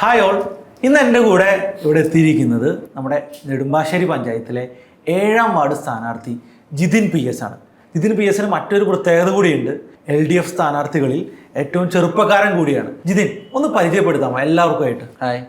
Hi all ഇന്ന് എന്റെ കൂടെ ഇവിടെ എത്തിയിരിക്കുന്നത് നമ്മുടെ നെടുമ്പാശ്ശേരി പഞ്ചായത്തിലെ ഏഴാം വാർഡ് സ്ഥാനാർത്ഥി ജിതിൻ പി എസ് ആണ്. ജിതിൻ പി എസിന് മറ്റൊരു പ്രത്യേകത കൂടിയുണ്ട്. എൽ ഡി എഫ് സ്ഥാനാർത്ഥികളിൽ ഏറ്റവും ചെറുപ്പക്കാരൻ കൂടിയാണ്. ജിതിൻ ഒന്ന് പരിചയപ്പെടുത്താമോ എല്ലാവർക്കുമായിട്ട്? ഹായ്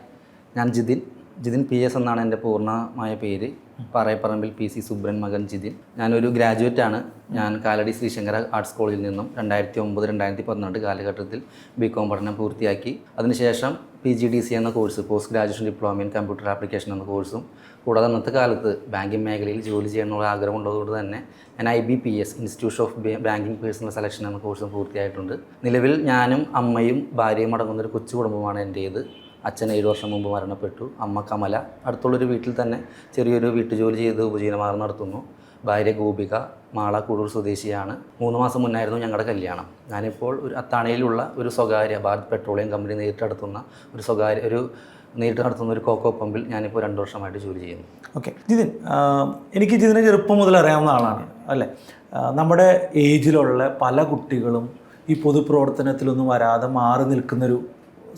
ഞാൻ ജിതിൻ. ജിതിൻ പി എസ് എന്നാണ് എന്റെ പൂർണമായ പേര്. പറയപ്പറമ്പിൽ പി സി സുബ്രൻ മകൻ ജിതിൻ. ഞാനൊരു ഗ്രാജുവേറ്റ് ആണ്. ഞാൻ കാലടി ശ്രീശങ്കര ആർട്സ് കോളേജിൽ നിന്നും രണ്ടായിരത്തി ഒമ്പത് രണ്ടായിരത്തി പന്ത്രണ്ട് കാലഘട്ടത്തിൽ ബി കോം പഠനം പൂർത്തിയാക്കി. അതിനുശേഷം പി ജി ഡി സി എന്ന course post graduation diploma in computer application എന്ന കോഴ്സും കൂടാതെ അന്നത്തെ കാലത്ത് ബാങ്കിങ് മേഖലയിൽ ജോലി ചെയ്യാനുള്ള ആഗ്രഹം ഉള്ളതുകൊണ്ട് തന്നെ ഞാൻ I B P S institution of banking personnel selection എന്ന കോഴ്സും പൂർത്തിയായിട്ടുണ്ട്. നിലവിൽ ഞാനും അമ്മയും ഭാര്യയും അടങ്ങുന്ന ഒരു കൊച്ചു കുടുംബമാണ് എന്റേത്. അച്ഛൻ ഏഴ് വർഷം മുമ്പ് മരണപ്പെട്ടു. അമ്മ കമല അടുത്തുള്ളൊരു വീട്ടിൽ തന്നെ ചെറിയൊരു വീട്ടുജോലി ചെയ്ത് ഉപജീവനമാർ നടത്തുന്നു. ഭാര്യ ഗോപിക മാള കൂടൂർ സ്വദേശിയാണ്. മൂന്ന് മാസം മുന്നായിരുന്നു ഞങ്ങളുടെ കല്യാണം. ഞാനിപ്പോൾ ഒരു അത്താണയിലുള്ള ഒരു സ്വകാര്യ ഭാരത് പെട്രോളിയം കമ്പനി നേരിട്ട് നടത്തുന്ന ഒരു സ്വകാര്യ ഒരു നേരിട്ട് നടത്തുന്ന ഒരു കോക്കോ പമ്പിൽ ഞാനിപ്പോൾ രണ്ട് വർഷമായിട്ട് ജോലി ചെയ്യുന്നു. ഓക്കെ. ജിതിൻ എനിക്ക് ജിതിനെ ചെറുപ്പം മുതൽ അറിയാവുന്ന ആളാണ്. അല്ലേ? നമ്മുടെ ഏജിലുള്ള പല കുട്ടികളും ഈ പൊതുപ്രവർത്തനത്തിലൊന്നും വരാതെ മാറി നിൽക്കുന്നൊരു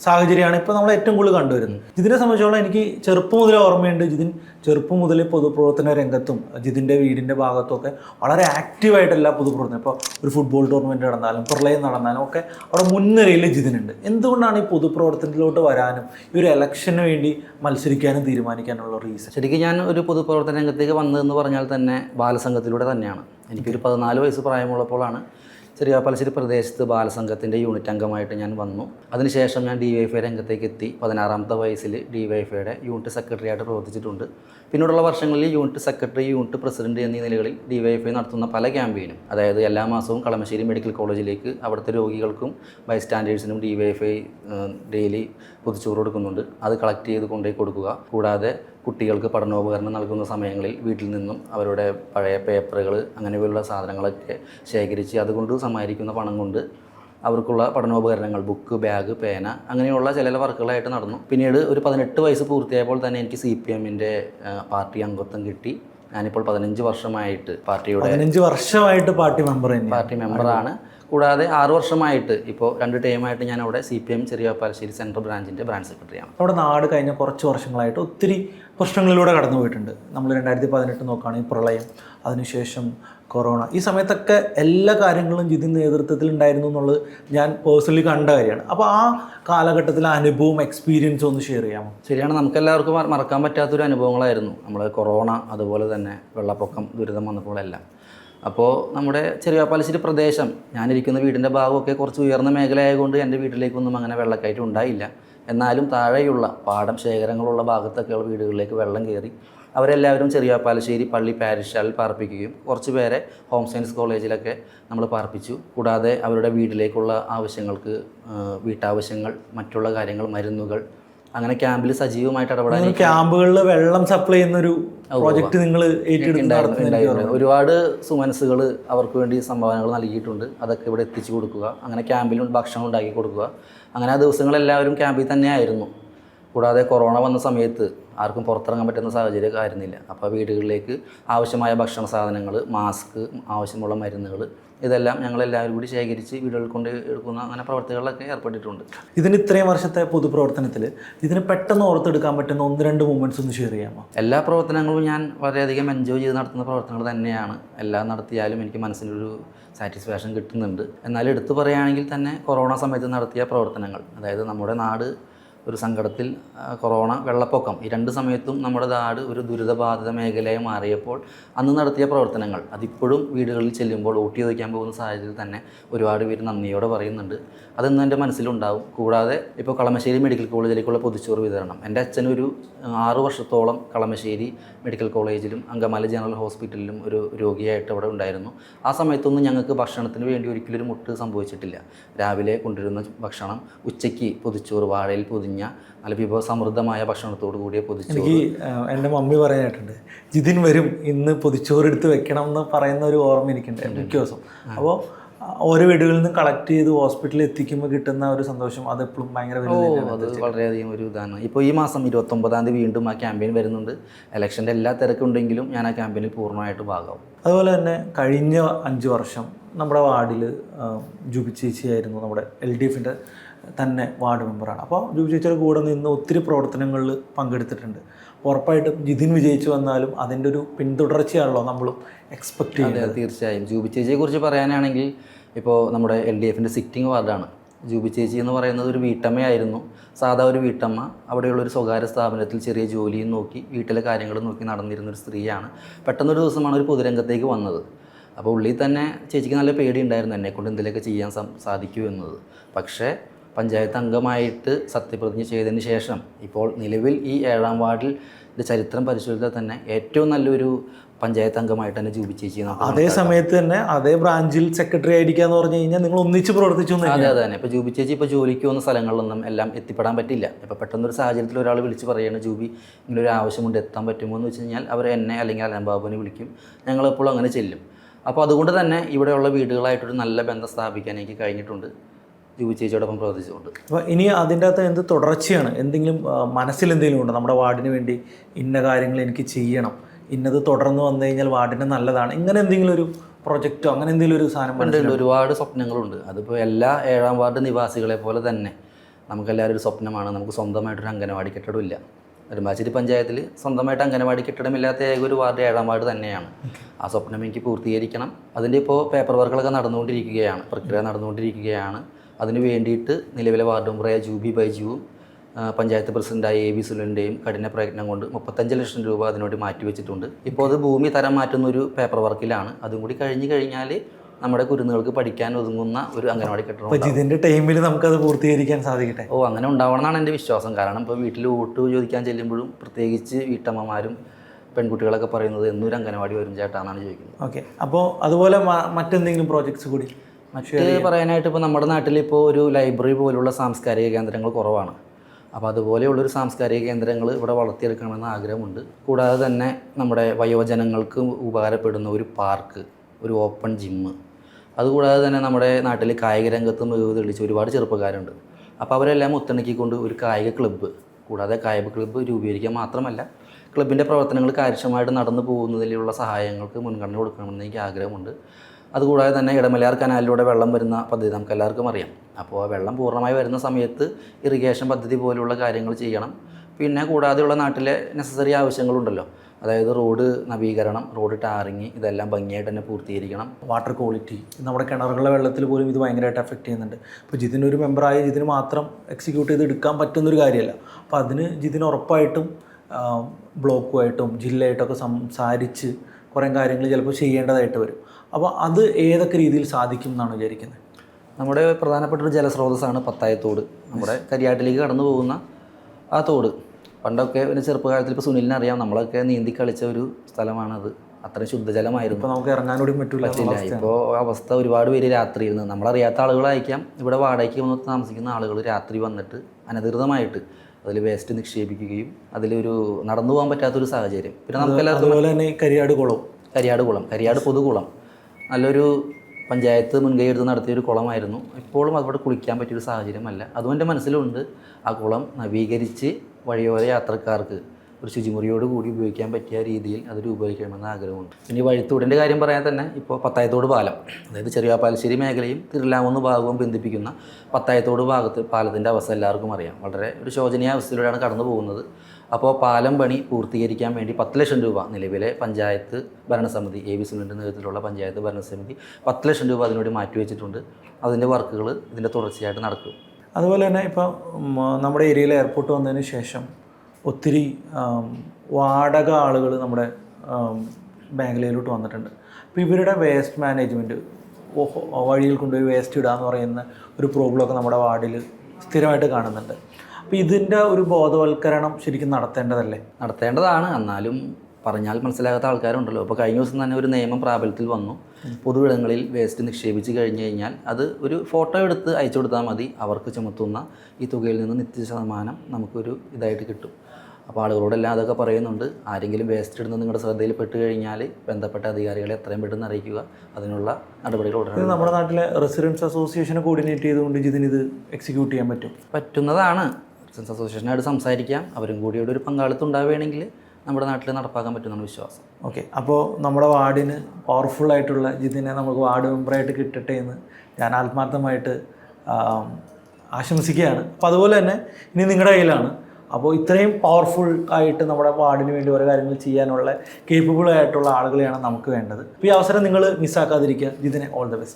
സാഹചര്യമാണ് ഇപ്പോൾ നമ്മൾ ഏറ്റവും കൂടുതൽ കണ്ടുവരുന്നത്. ജിതിനെ സംബന്ധിച്ചോളം എനിക്ക് ചെറുപ്പം മുതലേ ഓർമ്മയുണ്ട്. ജിതിൻ ചെറുപ്പം മുതൽ പൊതുപ്രവർത്തന രംഗത്തും ജിതിന്റെ വീടിന്റെ ഭാഗത്തും ഒക്കെ വളരെ ആക്റ്റീവായിട്ടല്ല പൊതുപ്രവർത്തനം ഇപ്പോൾ ഒരു ഫുട്ബോൾ ടൂർണമെന്റ് നടന്നാലും പ്രളയം നടന്നാലും ഒക്കെ അവിടെ മുൻനിരയിൽ ജിതിനുണ്ട്. എന്തുകൊണ്ടാണ് ഈ പൊതുപ്രവർത്തനത്തിലോട്ട് വരാനും ഈ ഒരു ഇലക്ഷന് വേണ്ടി മത്സരിക്കാനും തീരുമാനിക്കാനുള്ള റീസൺ ശരിക്കും ഞാൻ ഒരു പൊതുപ്രവർത്തന രംഗത്തേക്ക് വന്നതെന്ന് പറഞ്ഞാൽ തന്നെ ബാലസംഘത്തിലൂടെ തന്നെയാണ്. എനിക്കൊരു പതിനാല് വയസ്സ് പ്രായമുള്ളപ്പോഴാണ് ചെറിയ പലശ്ശേരി പ്രദേശത്ത് ബാലസംഘത്തിന്റെ യൂണിറ്റ് അംഗമായിട്ട് ഞാൻ വന്നു. അതിനുശേഷം ഞാൻ ഡി വൈ എഫ് രംഗത്തേക്ക് എത്തി. പതിനാറാമത്തെ വയസ്സിൽ ഡി വൈ യൂണിറ്റ് സെക്രട്ടറി ആയിട്ട് പ്രവർത്തിച്ചിട്ടുണ്ട്. പിന്നീടുള്ള വർഷങ്ങളിൽ യൂണിറ്റ് സെക്രട്ടറി യൂണിറ്റ് പ്രസിഡന്റ് എന്നീ നിലകളിൽ ഡി വൈ നടത്തുന്ന പല ക്യാമ്പയിനും അതായത് എല്ലാ മാസവും കളമശ്ശേരി മെഡിക്കൽ കോളേജിലേക്ക് അവിടുത്തെ രോഗികൾക്കും ബൈ സ്റ്റാൻഡേർഡ്സിനും ഡി വൈ ഡെയിലി പൊതിച്ചോറ് കൊടുക്കുന്നുണ്ട്. അത് കളക്ട് ചെയ്ത് കൊണ്ടുപോയി കൊടുക്കുക. കൂടാതെ കുട്ടികൾക്ക് പഠനോപകരണം നൽകുന്ന സമയങ്ങളിൽ വീട്ടിൽ നിന്നും അവരുടെ പഴയ പേപ്പറുകൾ അങ്ങനെയുള്ള സാധനങ്ങളൊക്കെ ശേഖരിച്ച് അതുകൊണ്ട് സമാഹരിക്കുന്ന പണം കൊണ്ട് അവർക്കുള്ള പഠനോപകരണങ്ങൾ ബുക്ക് ബാഗ് പേന അങ്ങനെയുള്ള ചില വർക്കുകളായിട്ട് നടന്നു. പിന്നീട് ഒരു പതിനെട്ട് വയസ്സ് പൂർത്തിയായപ്പോൾ തന്നെ എനിക്ക് സി പി എമ്മിന്റെ പാർട്ടി അംഗത്വം കിട്ടി. ഞാനിപ്പോൾ പതിനഞ്ച് വർഷമായിട്ട് പാർട്ടിയുടെ പതിനഞ്ച് വർഷമായിട്ട് പാർട്ടി മെമ്പർ പാർട്ടി മെമ്പറാണ് കൂടാതെ ആറ് വർഷമായിട്ട് ഇപ്പോൾ രണ്ട് ടൈമായിട്ട് ഞാൻ അവിടെ സി പി എം ചെറിയ പാലശ്ശേരി സെൻട്രൽ ബ്രാഞ്ചിന്റെ ബ്രാഞ്ച് സെക്രട്ടറിയാണ്. അവിടെ നാട് കഴിഞ്ഞ കുറച്ച് വർഷങ്ങളായിട്ട് ഒത്തിരി പ്രശ്നങ്ങളിലൂടെ കടന്നു പോയിട്ടുണ്ട് നമ്മൾ രണ്ടായിരത്തി പതിനെട്ട് നോക്കുകയാണെങ്കിൽ പ്രളയം അതിനുശേഷം കൊറോണ ഈ സമയത്തൊക്കെ എല്ലാ കാര്യങ്ങളും ജിതിൻ നേതൃത്വത്തിൽ ഉണ്ടായിരുന്നു എന്നുള്ളത് ഞാൻ പേഴ്സണലി കണ്ട കാര്യമാണ്. അപ്പോൾ ആ കാലഘട്ടത്തിലെ അനുഭവം എക്സ്പീരിയൻസ് ഒന്ന് ഷെയർ ചെയ്യാമോ? ശരിയാണ് നമുക്കെല്ലാവർക്കും എല്ലാവർക്കും മറക്കാൻ പറ്റാത്തൊരു അനുഭവങ്ങളായിരുന്നു. നമ്മൾ കൊറോണ അതുപോലെ തന്നെ വെള്ളപ്പൊക്കം ദുരിതം വന്നപ്പോഴെല്ലാം. അപ്പോൾ നമ്മുടെ ചെറിയ പലശ്ശേരി പ്രദേശം ഞാനിരിക്കുന്ന വീടിന്റെ ഭാഗമൊക്കെ കുറച്ച് ഉയർന്ന മേഖലയായതുകൊണ്ട് എന്റെ വീട്ടിലേക്കൊന്നും അങ്ങനെ വെള്ളക്കയറ്റം ഉണ്ടായില്ല. എന്നാലും താഴെയുള്ള പാടം ശേഖരങ്ങളുള്ള ഭാഗത്തൊക്കെയുള്ള വീടുകളിലേക്ക് വെള്ളം കയറി അവരെല്ലാവരും ചെറിയ പാലശ്ശേരി പള്ളി പാരിഷാൽ പാർപ്പിക്കുകയും കുറച്ച് പേരെ ഹോം സയൻസ് കോളേജിലൊക്കെ നമ്മൾ പാർപ്പിച്ചു. കൂടാതെ അവരുടെ വീട്ടിലേക്കുള്ള ആവശ്യങ്ങൾക്ക് വീട്ടാവശ്യങ്ങൾ മറ്റുള്ള കാര്യങ്ങൾ മരുന്നുകൾ അങ്ങനെ ക്യാമ്പിൽ സജീവമായിട്ട് ഇടപെടാൻ ക്യാമ്പുകളിൽ വെള്ളം സപ്ലൈ ചെയ്യുന്ന ഒരു പ്രോജക്റ്റ് നിങ്ങൾ. ഒരുപാട് സുമനസ്സുകൾ അവർക്ക് വേണ്ടി സംഭാവനകൾ നൽകിയിട്ടുണ്ട്. അതൊക്കെ ഇവിടെ എത്തിച്ചു കൊടുക്കുക. അങ്ങനെ ക്യാമ്പിൽ ഭക്ഷണം ഉണ്ടാക്കി കൊടുക്കുക. അങ്ങനെ ആ ദിവസങ്ങളെല്ലാവരും ക്യാമ്പിൽ തന്നെയായിരുന്നു. കൂടാതെ കൊറോണ വന്ന സമയത്ത് ആർക്കും പുറത്തിറങ്ങാൻ പറ്റുന്ന സാഹചര്യം ആയിരുന്നില്ല. അപ്പോൾ വീടുകളിലേക്ക് ആവശ്യമായ ഭക്ഷണ സാധനങ്ങൾ മാസ്ക് ആവശ്യമുള്ള മരുന്നുകൾ ഇതെല്ലാം ഞങ്ങളെല്ലാവരും കൂടി ശേഖരിച്ച് വീടുകളിൽ കൊണ്ട് എടുക്കുന്ന അങ്ങനെ പ്രവർത്തികളിലൊക്കെ ഏർപ്പെട്ടിട്ടുണ്ട്. ഇതിന് ഇത്രയും വർഷത്തെ പൊതുപ്രവർത്തനത്തിൽ ഇതിന് പെട്ടെന്ന് ഓർത്തെടുക്കാൻ പറ്റുന്ന ഒന്ന് രണ്ട് മൂമെന്റ്സ് ഒന്ന് ഷെയർ ചെയ്യാമോ? എല്ലാ പ്രവർത്തനങ്ങളും ഞാൻ വളരെയധികം എൻജോയ് ചെയ്ത് നടത്തുന്ന പ്രവർത്തനങ്ങൾ തന്നെയാണ്. എല്ലാം നടത്തിയാലും എനിക്ക് മനസ്സിനൊരു സാറ്റിസ്ഫാക്ഷൻ കിട്ടുന്നുണ്ട്. എന്നാൽ എടുത്തു പറയുകയാണെങ്കിൽ തന്നെ കൊറോണ സമയത്ത് നടത്തിയ പ്രവർത്തനങ്ങൾ അതായത് നമ്മുടെ നാട് ഒരു സങ്കടത്തിൽ കൊറോണ വെള്ളപ്പൊക്കം ഈ രണ്ട് സമയത്തും നമ്മുടെ നാട് ഒരു ദുരിതബാധിത മേഖലയായി മാറിയപ്പോൾ അന്ന് നടത്തിയ പ്രവർത്തനങ്ങൾ അതിപ്പോഴും വീടുകളിൽ ചെല്ലുമ്പോൾ ഊട്ടി വയ്ക്കാൻ പോകുന്ന സാഹചര്യത്തിൽ തന്നെ ഒരുപാട് പേര് നന്ദിയോടെ പറയുന്നുണ്ട്. അതൊന്നും എന്റെ മനസ്സിലുണ്ടാവും. കൂടാതെ ഇപ്പോൾ കളമശ്ശേരി മെഡിക്കൽ കോളേജിലേക്കുള്ള പൊതിച്ചോറ് വിതരണം. എന്റെ അച്ഛനൊരു ആറു വർഷത്തോളം കളമശ്ശേരി മെഡിക്കൽ കോളേജിലും അങ്കമാലി ജനറൽ ഹോസ്പിറ്റലിലും ഒരു രോഗിയായിട്ട് അവിടെ ഉണ്ടായിരുന്നു. ആ സമയത്തൊന്നും ഞങ്ങൾക്ക് ഭക്ഷണത്തിന് വേണ്ടി ഒരിക്കലും ഒരു മുട്ട് സംഭവിച്ചിട്ടില്ല. രാവിലെ കൊണ്ടുവരുന്ന ഭക്ഷണം ഉച്ചയ്ക്ക് പൊതിച്ചോറ് വാഴയിൽ പൊതിഞ്ഞ നല്ല വിഭവസമൃദ്ധമായ ഭക്ഷണത്തോടു കൂടിയ പൊതിച്ചോറ്. എനിക്ക് എന്റെ മമ്മി പറയാനായിട്ടുണ്ട് ജിതിൻ വരും ഇന്ന് പൊതിച്ചോറ് എടുത്ത് വെക്കണം എന്ന് പറയുന്ന ഒരു ഓർമ്മ എനിക്കുണ്ട് മിക്ക ദിവസം. അപ്പോൾ ഓരോ വീടുകളിൽ നിന്നും കളക്ട് ചെയ്ത് ഹോസ്പിറ്റലിൽ എത്തിക്കുമ്പോൾ കിട്ടുന്ന ഒരു സന്തോഷം അത് എപ്പോഴും ഭയങ്കര അത് വളരെയധികം ഒരു ഇതാണ്. ഇപ്പോൾ ഈ മാസം ഇരുപത്തൊമ്പതാം തീയതി വീണ്ടും ആ ക്യാമ്പയിൻ വരുന്നുണ്ട്. ഇലക്ഷന്റെ എല്ലാ തിരക്കുണ്ടെങ്കിലും ഞാൻ ആ ക്യാമ്പയിനിൽ പൂർണമായിട്ട് ഭാഗമാവും. അതുപോലെ തന്നെ കഴിഞ്ഞ അഞ്ച് വർഷം നമ്മുടെ വാർഡിൽ ജൂബി ചേച്ചിയായിരുന്നു നമ്മുടെ എൽ ഡി എഫിന്റെ തന്നെ വാർഡ് മെമ്പറാണ്. അപ്പോൾ ജൂബി ചേച്ചിയുടെ കൂടെ നിന്ന് ഒത്തിരി പ്രവർത്തനങ്ങളിൽ പങ്കെടുത്തിട്ടുണ്ട്. ഉറപ്പായിട്ടും ജിതിൻ വിജയിച്ചു വന്നാലും അതിന്റെ ഒരു പിന്തുടർച്ചയാണല്ലോ നമ്മളും എക്സ്പെക്ട് ചെയ്യുന്നത് തീർച്ചയായും. ജൂബി ചേച്ചിയെ കുറിച്ച് പറയാനാണെങ്കിൽ ഇപ്പോൾ നമ്മുടെ എൽ ഡി എഫിന്റെ സിറ്റിംഗ് വാർഡാണ്. ജൂബി ചേച്ചി എന്ന് പറയുന്നത് ഒരു വീട്ടമ്മയായിരുന്നു. സാധാ ഒരു വീട്ടമ്മ. അവിടെയുള്ള ഒരു സ്വകാര്യ സ്ഥാപനത്തിൽ ചെറിയ ജോലിയും നോക്കി വീട്ടിലെ കാര്യങ്ങളും നോക്കി നടന്നിരുന്ന ഒരു സ്ത്രീയാണ്. പെട്ടെന്നൊരു ദിവസമാണ് ഒരു പൊതുരംഗത്തേക്ക് വന്നത്. അപ്പോൾ ഉള്ളിൽ തന്നെ ചേച്ചിക്ക് നല്ല പേടിയുണ്ടായിരുന്നു എന്നെക്കൊണ്ട് എന്തെങ്കിലുമൊക്കെ ചെയ്യാൻ സാധിക്കൂ എന്നത്. പക്ഷേ പഞ്ചായത്ത് അംഗമായിട്ട് സത്യപ്രതിജ്ഞ ചെയ്തതിന് ശേഷം ഇപ്പോൾ നിലവിൽ ഈ ഏഴാം വാർഡിൽ ചരിത്രം പരിശോധിച്ചാൽ തന്നെ ഏറ്റവും നല്ലൊരു പഞ്ചായത്ത് അംഗമായിട്ട് തന്നെ ജൂബി ചേച്ചി അതേ സമയത്ത് തന്നെ അതേ ബ്രാഞ്ചിൽ സെക്രട്ടറി ആയിരിക്കുക എന്ന് പറഞ്ഞു കഴിഞ്ഞാൽ നിങ്ങൾ ഒന്നിച്ച് പ്രവർത്തിച്ചു അതെ അതെ തന്നെ ഇപ്പോൾ ജൂബി ചേച്ചി ഇപ്പോൾ ജോലിക്ക് പോകുന്ന സ്ഥലങ്ങളിലൊന്നും എല്ലാം എത്തിപ്പെടാൻ പറ്റില്ല. ഇപ്പോൾ പെട്ടെന്നൊരു സാഹചര്യത്തിൽ ഒരാൾ വിളിച്ച് പറയുകയാണ് ജൂബി ഇങ്ങനെ ഒരു ആവശ്യമുണ്ട് എത്താൻ പറ്റുമോ? എന്ന് വെച്ച് കഴിഞ്ഞാൽ അവർ എന്നെ അല്ലെങ്കിൽ അലൻ ബാബുവിനെ വിളിക്കും. ഞങ്ങളെപ്പോഴും അങ്ങനെ ചെല്ലും. അപ്പോൾ അതുകൊണ്ട് തന്നെ ഇവിടെയുള്ള വീടുകളായിട്ടൊരു നല്ല ബന്ധം സ്ഥാപിക്കാൻ എനിക്ക് കഴിഞ്ഞിട്ടുണ്ട്. ജൂബി ചേച്ചിയോടൊപ്പം പ്രവർത്തിച്ചുകൊണ്ട് അപ്പോൾ ഇനി അതിന്റെ അകത്ത് എന്ത് തുടർച്ചയാണ്? എന്തെങ്കിലും മനസ്സിൽ എന്തെങ്കിലും ഉണ്ടോ? നമ്മുടെ വാർഡിന് വേണ്ടി ഇന്ന കാര്യങ്ങൾ എനിക്ക് ചെയ്യണം. ഇന്നത് തുടർന്ന് വന്നു കഴിഞ്ഞാൽ വാർഡിന് നല്ലതാണ്. ഇങ്ങനെ എന്തെങ്കിലും ഒരു പ്രൊജക്റ്റോ അങ്ങനെ എന്തെങ്കിലും ഒരു സാധനം ഉണ്ട് ഒരുപാട് സ്വപ്നങ്ങളുണ്ട്. അതിപ്പോൾ എല്ലാ ഏഴാം വാർഡ് നിവാസികളെ പോലെ തന്നെ നമുക്കെല്ലാവരും ഒരു സ്വപ്നമാണ്. നമുക്ക് സ്വന്തമായിട്ടൊരു അംഗനവാടി കെട്ടിടമില്ല നെടുമ്പാശ്ശേരി പഞ്ചായത്തിൽ സ്വന്തമായിട്ട് അംഗനവാടി കെട്ടിടമില്ലാത്ത ഏക ഒരു വാർഡ് ഏഴാം വാർഡ് തന്നെയാണ്. ആ സ്വപ്നം എനിക്ക് പൂർത്തീകരിക്കണം. അതിന്റെ ഇപ്പോൾ പേപ്പർ വർക്കുകളൊക്കെ നടന്നുകൊണ്ടിരിക്കുകയാണ്. പ്രക്രിയ നടന്നുകൊണ്ടിരിക്കുകയാണ്. അതിന് വേണ്ടിയിട്ട് നിലവിലെ വാർഡ് മെമ്പറായ ജൂബി ബൈജുവും പഞ്ചായത്ത് പ്രസിഡന്റായ എ ബി സുനിലിന്റെയും കഠിന പ്രയത്നം കൊണ്ട് മുപ്പത്തഞ്ച് ലക്ഷം രൂപ അതിനോട് മാറ്റിവെച്ചിട്ടുണ്ട് ഇപ്പോൾ അത് ഭൂമി തരം മാറ്റുന്ന ഒരു പേപ്പർ വർക്കിലാണ് അതും കൂടി കഴിഞ്ഞ് കഴിഞ്ഞാൽ നമ്മുടെ കുരുന്നുകൾക്ക് പഠിക്കാൻ ഒതുങ്ങുന്ന ഒരു അംഗനവാടി കെട്ടിടം ഇതിന്റെ ടൈമിൽ നമുക്കത് പൂർത്തീകരിക്കാൻ സാധിക്കട്ടെ? ഓ അങ്ങനെ ഉണ്ടാവണം എന്നാണ് എന്റെ വിശ്വാസം. കാരണം ഇപ്പോൾ വീട്ടിൽ വോട്ട് ചോദിക്കാൻ ചെല്ലുമ്പോഴും പ്രത്യേകിച്ച് വീട്ടമ്മമാരും പെൺകുട്ടികളൊക്കെ പറയുന്നത് എന്നൊരു അംഗനവാടി വരും ചേട്ടാന്നാണ് ചോദിക്കുന്നത്. ഓക്കെ. അപ്പോൾ അതുപോലെ മറ്റെന്തെങ്കിലും പ്രോജക്ട്സ് കൂടി? മറ്റ് പറയാനായിട്ട് ഇപ്പോൾ നമ്മുടെ നാട്ടിൽ ഇപ്പോൾ ഒരു ലൈബ്രറി പോലുള്ള സാംസ്കാരിക കേന്ദ്രങ്ങൾ കുറവാണ്. അപ്പോൾ അതുപോലെയുള്ളൊരു സാംസ്കാരിക കേന്ദ്രങ്ങൾ ഇവിടെ വളർത്തിയെടുക്കണമെന്ന് ആഗ്രഹമുണ്ട്. കൂടാതെ തന്നെ നമ്മുടെ വയോജനങ്ങൾക്ക് ഉപകാരപ്പെടുന്ന ഒരു പാർക്ക് ഒരു ഓപ്പൺ ജിമ്മ് അതുകൂടാതെ തന്നെ നമ്മുടെ നാട്ടിൽ കായിക രംഗത്ത് മികവ് തെളിയിച്ച ഒരുപാട് ചെറുപ്പക്കാരുണ്ട്. അപ്പോൾ അവരെല്ലാം ഒത്തിണക്കിക്കൊണ്ട് ഒരു കായിക ക്ലബ്ബ് കൂടാതെ കായിക ക്ലബ്ബ് രൂപീകരിക്കാൻ മാത്രമല്ല ക്ലബിന്റെ പ്രവർത്തനങ്ങൾ കാര്യക്ഷമമായിട്ട് നടന്നു പോകുന്നതിലുള്ള സഹായങ്ങൾക്ക് മുൻഗണന കൊടുക്കണമെന്ന് എനിക്ക് ആഗ്രഹമുണ്ട്. അതുകൂടാതെ തന്നെ ഇടമലയാർ കനാലിലൂടെ വെള്ളം വരുന്ന പദ്ധതി നമുക്ക് എല്ലാവർക്കും അറിയാം. അപ്പോൾ ആ വെള്ളം പൂർണമായി വരുന്ന സമയത്ത് ഇറിഗേഷൻ പദ്ധതി പോലുള്ള കാര്യങ്ങൾ ചെയ്യണം. പിന്നെ കൂടാതെയുള്ള നാട്ടിലെ നെസസറി ആവശ്യങ്ങളുണ്ടല്ലോ. അതായത് റോഡ് നവീകരണം റോഡ് ടാറിങ് ഇതെല്ലാം ഭംഗിയായിട്ട് തന്നെ പൂർത്തീകരിക്കണം. വാട്ടർ ക്വാളിറ്റി നമ്മുടെ കിണറുകളുടെ വെള്ളത്തിൽ പോലും ഇത് ഭയങ്കരമായിട്ട് എഫക്റ്റ് ചെയ്യുന്നുണ്ട്. അപ്പോൾ ജിതിന് ഒരു മെമ്പറായ ജിതിന് മാത്രം എക്സിക്യൂട്ട് ചെയ്ത് എടുക്കാൻ പറ്റുന്നൊരു കാര്യമല്ല. അപ്പോൾ അതിന് ജിതിന് ഉറപ്പായിട്ടും ബ്ലോക്കുമായിട്ടും ജില്ലയായിട്ടൊക്കെ സംസാരിച്ച് കുറേ കാര്യങ്ങൾ ചിലപ്പോൾ ചെയ്യേണ്ടതായിട്ട് വരും. അപ്പോൾ അത് ഏതൊക്കെ രീതിയിൽ സാധിക്കും എന്നാണ് വിചാരിക്കുന്നത്? നമ്മുടെ പ്രധാനപ്പെട്ട ഒരു ജലസ്രോതസ്സാണ് പത്തായത്തോട് നമ്മുടെ കരിയാട്ടിലേക്ക് കടന്നു പോകുന്ന ആ തോട്. പണ്ടൊക്കെ ഒരു ചെറുപ്പകാലത്തിൽ ഇപ്പോൾ സുനിലിനെ അറിയാം. നമ്മളൊക്കെ നീന്തി കളിച്ച ഒരു സ്ഥലമാണത്. അത്രയും ശുദ്ധജലമായിരുന്നു. ഇപ്പോൾ നമുക്ക് ഇറങ്ങാനൂടി പറ്റില്ല. പറ്റില്ല ഇപ്പോൾ അവസ്ഥ ഒരുപാട് പേര് രാത്രി ഇരുന്ന് നമ്മളറിയാത്ത ആളുകളായിരിക്കാം ഇവിടെ വാടകയ്ക്ക് വന്ന് താമസിക്കുന്ന ആളുകൾ രാത്രി വന്നിട്ട് അനധികൃതമായിട്ട് അതിൽ വേസ്റ്റ് നിക്ഷേപിക്കുകയും അതിലൊരു നടന്നു പോകാൻ പറ്റാത്തൊരു സാഹചര്യം. പിന്നെ നമുക്കെല്ലാവർക്കും അതുപോലെ തന്നെ കരിയാട് കുളം. കരിയാട് കുളം. കരിയാട് പൊതുകുളം. നല്ലൊരു പഞ്ചായത്ത് മുൻകൈ എടുത്ത് നടത്തിയൊരു കുളമായിരുന്നു. ഇപ്പോഴും അവിടെ കുളിക്കാൻ പറ്റിയൊരു സാഹചര്യമല്ല. അതും എന്റെ മനസ്സിലുണ്ട്. ആ കുളം നവീകരിച്ച് വഴിയോര യാത്രക്കാർക്ക് ഒരു ശുചിമുറിയോട് കൂടി ഉപയോഗിക്കാൻ പറ്റിയ രീതിയിൽ അത് രൂപീകരിക്കണമെന്ന് ആഗ്രഹമുണ്ട്. ഇനി വഴിത്തൂടിന്റെ കാര്യം പറയാൻ തന്നെ ഇപ്പോൾ പത്തായത്തോട് പാലം അതായത് ചെറിയാപ്പാലശ്ശേരി മേഖലയും തിരുലാമൂന്ന് ഭാഗവും ബന്ധിപ്പിക്കുന്ന പത്തായത്തോട് ഭാഗത്ത് പാലത്തിന്റെ അവസ്ഥ എല്ലാവർക്കും അറിയാം. വളരെ ഒരു ശോചനീയ അവസ്ഥയിലൂടെയാണ് കടന്നു പോകുന്നത് അപ്പോൾ പാലം പണി പൂർത്തീകരിക്കാൻ വേണ്ടി പത്ത് ലക്ഷം രൂപ നിലവിലെ പഞ്ചായത്ത് ഭരണസമിതി എ ബി സിമിന്റെ നേതൃത്വത്തിലുള്ള പഞ്ചായത്ത് ഭരണസമിതി പത്ത് ലക്ഷം രൂപ അതിനുവേണ്ടി മാറ്റിവെച്ചിട്ടുണ്ട് അതിന്റെ വർക്കുകൾ ഇതിന്റെ തുടർച്ചയായിട്ട് നടക്കും. അതുപോലെ തന്നെ ഇപ്പോൾ നമ്മുടെ ഏരിയയിൽ എയർപോർട്ട് വന്നതിന് ശേഷം ഒത്തിരി വാടക ആളുകൾ നമ്മുടെ ബാംഗ്ലൂരിലോട്ട് വന്നിട്ടുണ്ട്. അപ്പോൾ ഇവരുടെ വേസ്റ്റ് മാനേജ്മെന്റ് വഴിയിൽ കൊണ്ടുപോയി വേസ്റ്റ് ഇടാന്ന് പറയുന്ന ഒരു പ്രോബ്ലമൊക്കെ നമ്മുടെ വാർഡിൽ സ്ഥിരമായിട്ട് കാണുന്നുണ്ട്. അപ്പോൾ ഇതിന്റെ ഒരു ബോധവൽക്കരണം ശരിക്കും നടത്തേണ്ടതല്ലേ? നടത്തേണ്ടതാണ്. എന്നാലും പറഞ്ഞാൽ മനസ്സിലാകാത്ത ആൾക്കാരുണ്ടല്ലോ. അപ്പോൾ കഴിഞ്ഞ ദിവസം തന്നെ ഒരു നിയമം പ്രാബല്യത്തിൽ വന്നു. പൊതുവിടങ്ങളിൽ വേസ്റ്റ് നിക്ഷേപിച്ച് കഴിഞ്ഞ് കഴിഞ്ഞാൽ അത് ഒരു ഫോട്ടോ എടുത്ത് അയച്ചു കൊടുത്താൽ മതി. അവർക്ക് ചുമത്തുന്ന ഈ തുകയിൽ നിന്ന് നിത്യ ശതമാനം നമുക്കൊരു ഇതായിട്ട് കിട്ടും. അപ്പോൾ ആളുകളോടെല്ലാം അതൊക്കെ പറയുന്നുണ്ട്. ആരെങ്കിലും വേസ്റ്റ് ഇടുന്നത് നിങ്ങളുടെ ശ്രദ്ധയിൽ പെട്ട് കഴിഞ്ഞാൽ ബന്ധപ്പെട്ട അധികാരികളെ എത്രയും പെട്ടെന്ന് അറിയിക്കുക. അതിനുള്ള നടപടികൾ ഉടനെ നമ്മുടെ നാട്ടിലെ റെസിഡൻസ് അസോസിയേഷനെ കോർഡിനേറ്റ് ചെയ്തുകൊണ്ട് ഇതിന് ഇത് എക്സിക്യൂട്ട് ചെയ്യാൻ പറ്റും? പറ്റുന്നതാണ്. സെൻസ് അസോസിയേഷനായിട്ട് സംസാരിക്കാം. അവരും കൂടിയുടെ ഒരു പങ്കാളിത്തം ഉണ്ടാവുകയാണെങ്കിൽ നമ്മുടെ നാട്ടിൽ നടപ്പാക്കാൻ പറ്റുമെന്നാണ് വിശ്വാസം. ഓക്കെ. അപ്പോൾ നമ്മുടെ വാർഡിന് പവർഫുൾ ആയിട്ടുള്ള ജിതിനെ നമുക്ക് വാർഡ് മെമ്പറായിട്ട് കിട്ടട്ടെ എന്ന് ഞാൻ ആത്മാർത്ഥമായിട്ട് ആശംസിക്കുകയാണ്. അപ്പോൾ അതുപോലെ തന്നെ ഇനി നിങ്ങളുടെ കയ്യിലാണ്. അപ്പോൾ ഇത്രയും പവർഫുൾ ആയിട്ട് നമ്മുടെ വാർഡിന് വേണ്ടി ഓരോ കാര്യങ്ങൾ ചെയ്യാനുള്ള കേപ്പബിൾ ആയിട്ടുള്ള ആളുകളെയാണ് നമുക്ക് വേണ്ടത്. അപ്പോൾ ഈ അവസരം നിങ്ങൾ മിസ്സാക്കാതിരിക്കുക ജിതിനെ ഓൾ ദ ബെസ്റ്റ്